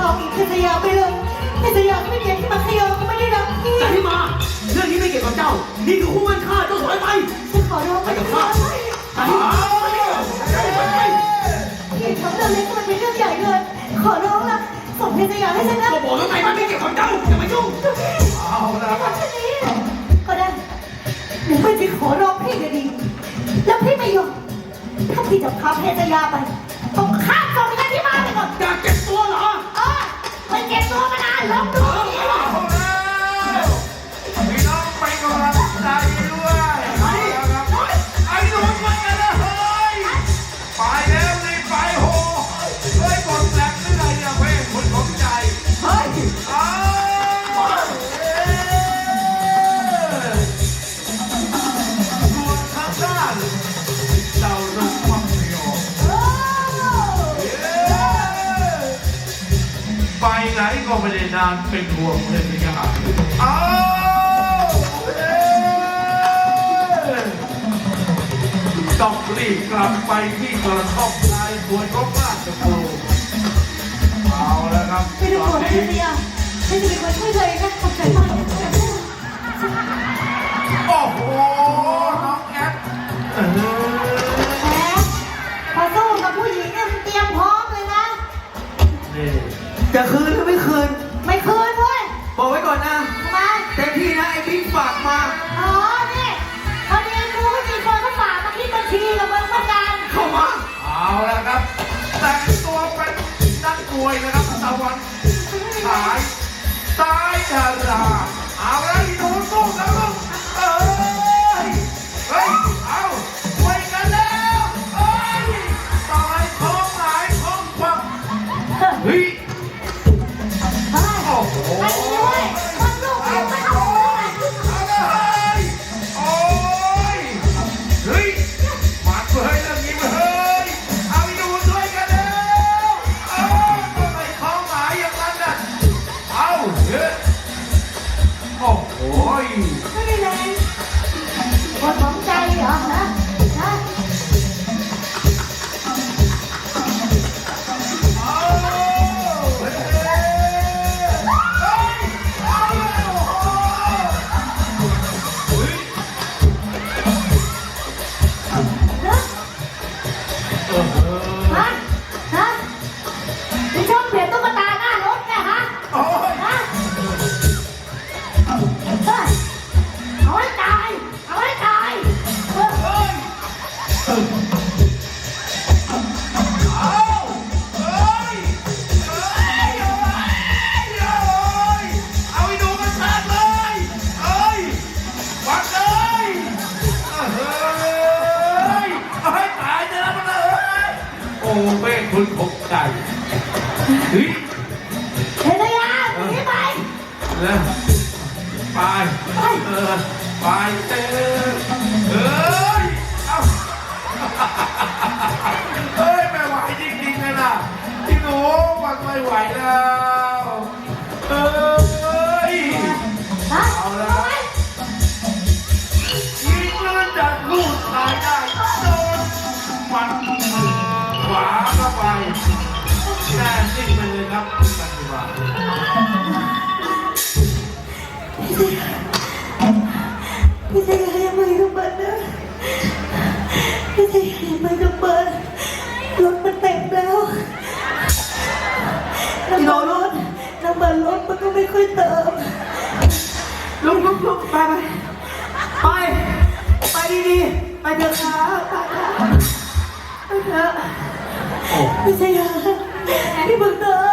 เอาอีกพิทยาไปเลยพิทยาไม่เกี่ยวที่มาขยอก็ไม่ได้รักพี่แต่ที่มา เรื่องนี้ไม่เกี่ยวกับเจ้า นี่คือคู่มันฆ่าเจ้าถอยไปฉันขอร้องไปกับข้าไปไปไปพี่ทำเรื่องเล็กมันเป็นเรื่องใหญ่เลย ขอร้องละส่งพิทยาให้ฉันนะก็บอกแล้วไงมันไม่เกี่ยวกับเจ้าอย่ามายุ่งเอาละครับทำแค่นี้ก็ได้หนูไม่จะขอร้องพี่ดีๆแล้วพี่ไม่ยอมถ้าพี่จะพาพิทยาไป ตั ก็ไม่ได้นานเป็นห่วงเลยพี่ยาเอาเอ๊ะต้องรีบกลับไปที่กระท่อมชายสวนของราชบุตรเอาแล้วครับไม่ต้องตห่อวนงนี้พิทยาฉันจะเป็นคนช่วยเลยนะขอบใจมากโอ้โหน้องแอปเออแหมพอสู้กับผู้หญิงเนี่ยมันเตรียมพร้อมเลยนะ นี่ จะคืน อ๋อนี่พอดีกูก็มีคนเขาฝากมาคิดบัญชีกับมึงเหมือนกันเข้ามา เอาแล้วครับ แต่งตัวเป็นนักมวยนะครับตะวันฉายซ้ายดารา เอาเฮ้ยโอ้โหไม่ได้เลยคนของใจเหรอฮะฮะเอาเฮ้ยเฮ้ยเอาเลยโอ้โหเฮ้ยฮะ โอ้แม่คุณคงใจเฮ้ยเฮตยาหนีไปแล้วไปเออไปเต้ น่นิ่งไปเลยครับปัจจุบันพี่ชายไม่กับเบิร์นะพี่ชายไม่กับเบิร์ดรถมันเต็มแล้วน้ำมันรถน้ำมันรถมันก็ไม่ค่อยเติมลุกลุกลุกไปไปไปไปดีๆไปเถอะครับไปเถอะไปเถอะ ini betul.